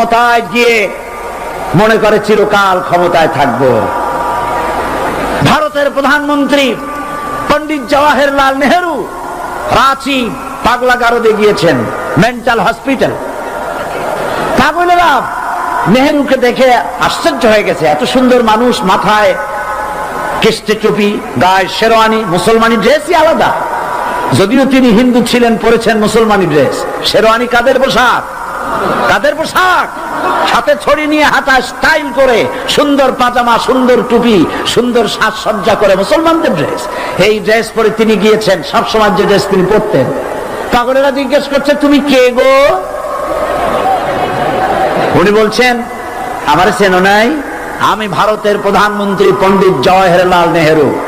ক্ষমতায় গিয়ে মনে করে চিরকাল ক্ষমতায় থাকব। ভারতের প্রধানমন্ত্রী পণ্ডিত জওয়াহরলাল নেহেরু রাঁচি পাগলা গারদে গিয়েছেন, মেন্টাল হসপিটাল। পাগলেরা নেহেরুকে দেখে আশ্চর্য হয়ে গেছে, এত সুন্দর মানুষ মাথায় কেষ্টে টুপি, গায়ে শেরওয়ানি, মুসলমানি ড্রেসই আলাদা। যদিও তিনি হিন্দু ছিলেন, পরেছেন মুসলমানি ড্রেস। শেরওয়ানি কাদের পোশাক? কাদের পোশাক। সাথে ছড়ি নিয়ে হাতা স্টাইল করে সুন্দর পাজামা, সুন্দর টুপি, সুন্দর সাজসজ্জা করে মুসলমানদের ড্রেস এই ড্রেস পরে তিনি গিয়েছেন, সবসময় যে ড্রেস তিনি পরতেন। পাগলেরা জিজ্ঞেস করছে, তুমি কে গো? উনি বলছেন, আমার চেনো নাই, আমি ভারতের প্রধানমন্ত্রী পণ্ডিত জওয়াহরলাল নেহেরু।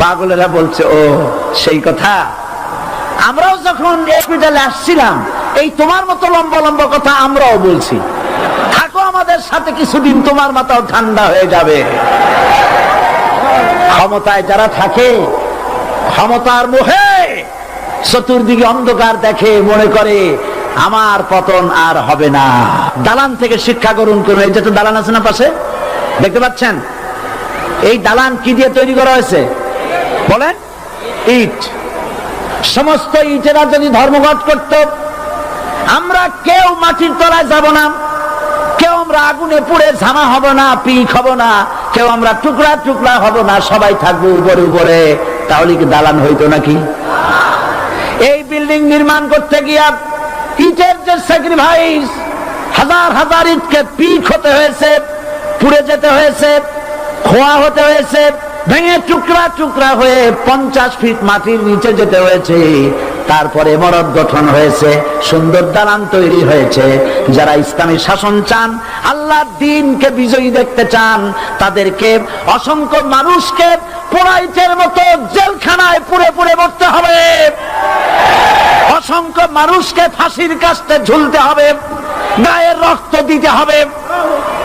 পাগলেরা বলছে, ও, সেই কথা। আমরাও যখন হসপিটালে আসছিলাম এই তোমার মতো লম্বা লম্বা কথা আমরাও বলছি। থাকো আমাদের সাথে, কিছুদিন তোমার মাথাও ঠান্ডা হয়ে যাবে। ক্ষমতায় যারা থাকে, ক্ষমতার মোহে চতুর্দিকে অন্ধকার দেখে মনে করে, আমার পতন আর হবে না। দালান থেকে শিক্ষা গ্রহণ করুন। এই যে তো দালান আছে না পাশে? দেখতে পাচ্ছেন? এই দালান কি দিয়ে তৈরি করা হয়েছে? বলেন, ইট। সমস্ত ইটেরা যদি ধর্মঘট করত। আমরা কেউ মাটির তলায় যাব না। কেউ আমরা আগুনে পুড়ে ঝামা হব না, পিক হব না। কেউ আমরা টুকরা টুকরা হব না, সবাই থাকব উপরে উপরে। তাহলে কি দালান হইতো নাকি? এই বিল্ডিং নির্মাণ করতে গিয়া ইটের যে স্যাক্রিফাইস হাজার হাজার ইটকে পিক হতে হয়েছে, পুড়ে যেতে হয়েছে, খোয়া হতে হয়েছে ভেঙে টুকরা টুকরা হয়ে পঞ্চাশ ফিট মাটির নিচে যেতে হয়েছে। তারপরে মরদ গঠন হয়েছে, সুন্দর দালান তৈরি হয়েছে। যারা ইসলামী শাসন চান আল্লাহ দিনকে বিজয়ী দেখতে চান, তাদেরকে অসংখ্য মানুষকে পোড়াইটের মতো জেলখানায় পুড়ে পুড়ে মরতে হবে। অসংখ্য মানুষকে ফাঁসির কাছতে ঝুলতে হবে, গায়ের রক্ত দিতে হবে।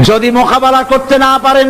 যদি মোকাবেলা করতে না পারেন